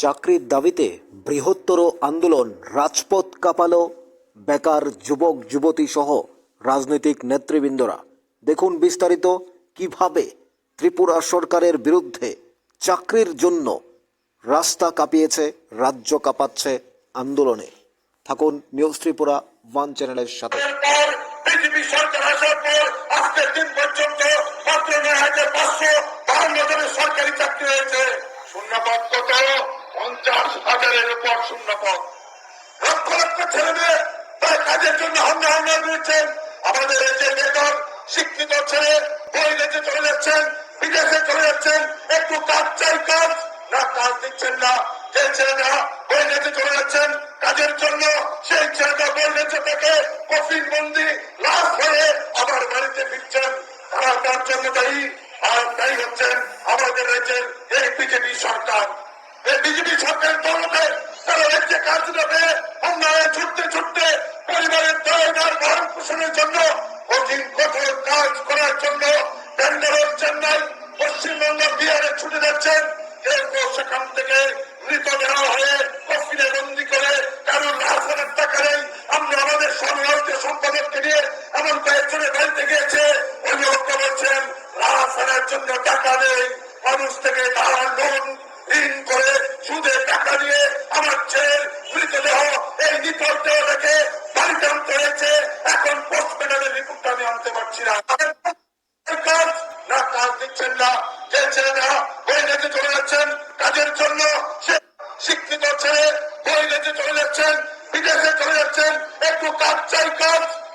চাকরির দাবিতে বৃহত্তর আন্দোলন, রাজপথ কাঁপালো বেকার যুবক, যুবতী সহ রাজনৈতিক নেতৃবৃন্দরা। দেখুন বিস্তারিত কীভাবে ত্রিপুরা সরকারের বিরুদ্ধে চাকরির জন্য রাস্তা কাঁপিয়েছে, রাজ্য কাঁপাচ্ছে আন্দোলনে। থাকুন নিউজ ত্রিপুরা ওয়ান চ্যানেলের সাথে। সরকার চাকরি হয়েছে। পঞ্চাশ হাজারের উপর শূন্যপদ। লক্ষ লক্ষ ছেলে মেয়ে তার কাজের জন্য হামলা রয়েছেন আমাদের যে বেতন, শিক্ষিত ছেলে বই লেতে চলে যাচ্ছেন, বিদেশে চলে যাচ্ছেন, একটু কাজ চাই, কাজ। না, কাজ দিচ্ছেন না। যে ছেলেরা বই লেতে চলে যাচ্ছেন, কাজের জন্য সেই ছেলেটা বই লেতে থেকে কফিন বন্দি, লাশ হয়ে আবার বাড়িতে ফিরছেন। তারা তার জন্য দায়ী, আর দায়ী হচ্ছেন আমাদের রাজ্যের এই বিজেপি সরকার। বিজেপি সরকারের দলকে তারা রাজ্যে কাজ দেবে, অন্যায় ছুটতে ছুটতে পরিবারের দায়দার ভরণ পোষণের জন্য কঠিন, কঠোর কাজ করার জন্য ব্যাঙ্গালোর চেন্নাই পশ্চিমবঙ্গ বিহারে ছুটে যাচ্ছেন। কেউ সেখান থেকে মৃতদেহ হয়ে কফিনে বন্দি করে কারণ হাজার টাকা নেই আমরা আমাদের সর্বভারতীয় সম্পাদককে নিয়ে এমন কয়েকজনের বাড়িতে গিয়েছে, অভিভাবকরা বলছেন লাশ জন্য টাকা নেই, মানুষ থেকে ধার লোন ঋণ করে সুদে টাকা দিয়ে আমার ছেলের মৃতদেহ এই নিপল রেখে বাড়িতে আনতে এখন পোস্টম্যানের রিপোর্টটা আমি আনতে পারছি না। কাজের জন্য শিক্ষিত ছেলে, বই চলে যাচ্ছেন, বিদেশে চলে যাচ্ছেন। একটু কাজ চাই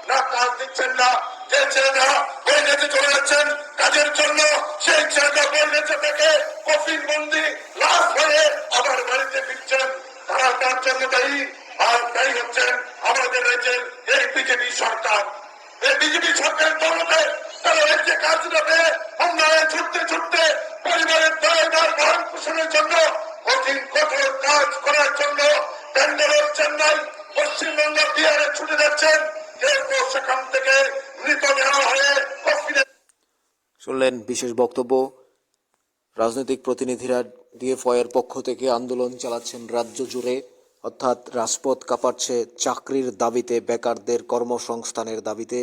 না, কাজ দিচ্ছেন না। যে ছেলেরা বই লেতে চলে যাচ্ছেন, কাজের জন্য সেই ছেলেটা বই লেতে থেকে কফিন বন্দি দায়ী আর হচ্ছেন আমাদের এই বিজেপি সরকার। এই বিজেপি সরকারের দলকে তারা কাজ অন্যায় ছুটতে ছুটতে পরিবারের ভরণ পোষণের জন্য কঠিন, কঠোর কাজ করার জন্য ব্যাঙ্গালোর চেন্নাই পশ্চিমবঙ্গ বিহারে ছুটে যাচ্ছেন। সেখান থেকে মৃতদেহ হয়ে শুনলেন বিশেষ বক্তব্য। রাজনৈতিক প্রতিনিধিরা ডিএফআই এর পক্ষ থেকে আন্দোলন চালাচ্ছেন রাজ্য জুড়ে। অর্থাৎ রাজপথ কাঁপাচ্ছে চাকরির দাবিতে, বেকারদের কর্মসংস্থানের দাবিতে।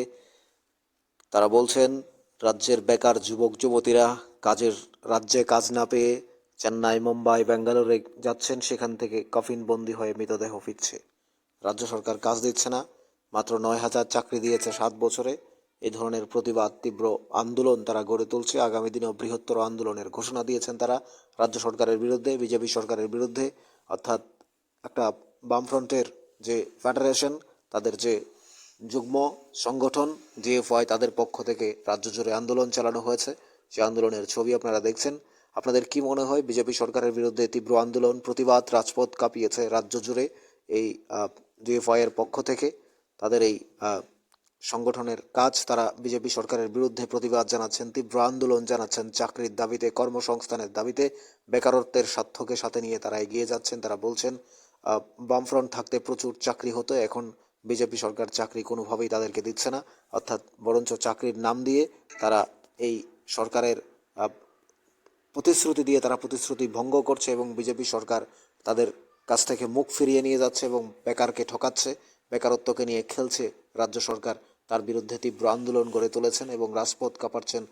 তারা বলছেন, রাজ্যের বেকার যুবক, যুবতীরা কাজের রাজ্যে কাজ না পেয়ে চেন্নাই, মুম্বাই, ব্যাঙ্গালোরে যাচ্ছেন, সেখান থেকে কফিন বন্দি হয়ে মৃতদেহ ফিরছে। রাজ্য সরকার কাজ দিচ্ছে না, মাত্র নয় হাজার চাকরি দিয়েছে সাত বছরে। এ ধরনের প্রতিবাদ, তীব্র আন্দোলন তারা গড়ে তুলছে। আগামী দিনেও বৃহত্তর আন্দোলনের ঘোষণা দিয়েছেন তারা। রাজ্য সরকারের বিরুদ্ধে, বিজেপি সরকারের বিরুদ্ধে, অর্থাৎ একটা বামফ্রন্টের যে ফেডারেশন, তাদের যে যুগ্ম সংগঠন জিএফআই তাদের পক্ষ থেকে রাজ্য জুড়ে আন্দোলন চালানো হয়েছে। সেই আন্দোলনের ছবি আপনারা দেখছেন। আপনাদের কি মনে হয়, বিজেপি সরকারের বিরুদ্ধে তীব্র আন্দোলন, প্রতিবাদ, রাজপথ কাঁপিয়েছে রাজ্য জুড়ে এই জিএফআই এর পক্ষ থেকে? তাদের এই সংগঠনের কাজ, তারা বিজেপি সরকারের বিরুদ্ধে প্রতিবাদ জানাচ্ছেন, তীব্র আন্দোলন জানাচ্ছেন, চাকরির দাবিতে, কর্মসংস্থানের দাবিতে, বেকারত্বের স্বার্থকে সাথে নিয়ে তারা এগিয়ে যাচ্ছেন, তারা বলছেন বামফ্রন্ট থাকতে প্রচুর চাকরি হতো, এখন বিজেপি সরকার চাকরি কোনোভাবেই তাদেরকে দিচ্ছে না। অর্থাৎ বরঞ্চ চাকরির নাম দিয়ে তারা এই সরকারের প্রতিশ্রুতি দিয়ে তারা প্রতিশ্রুতি ভঙ্গ করছে এবং বিজেপি সরকার তাদের কাছ থেকে মুখ ফিরিয়ে নিয়ে যাচ্ছে এবং বেকারকে ঠকাচ্ছে, বেকারত্বকে নিয়ে খেলছে রাজ্য সরকার। তার বিরুদ্ধে তীব্র আন্দোলন গড়ে তুলেছেন এবং রাজপথ কাঁপাচ্ছেন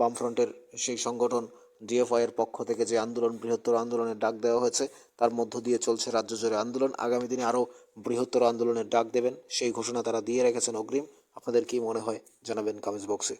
বামফ্রন্টের সেই সংগঠন ডিএফআই এর পক্ষ থেকে যে আন্দোলন, বৃহত্তর আন্দোলনের ডাক দেওয়া হয়েছে, তার মধ্য দিয়ে চলছে রাজ্য জুড়ে আন্দোলন। আগামী দিনে আরও বৃহত্তর আন্দোলনের ডাক দেবেন, সেই ঘোষণা তারা দিয়ে রেখেছেন অগ্রিম। আপনাদের কি মনে হয়? জানাবেন কমেন্টস বক্সে।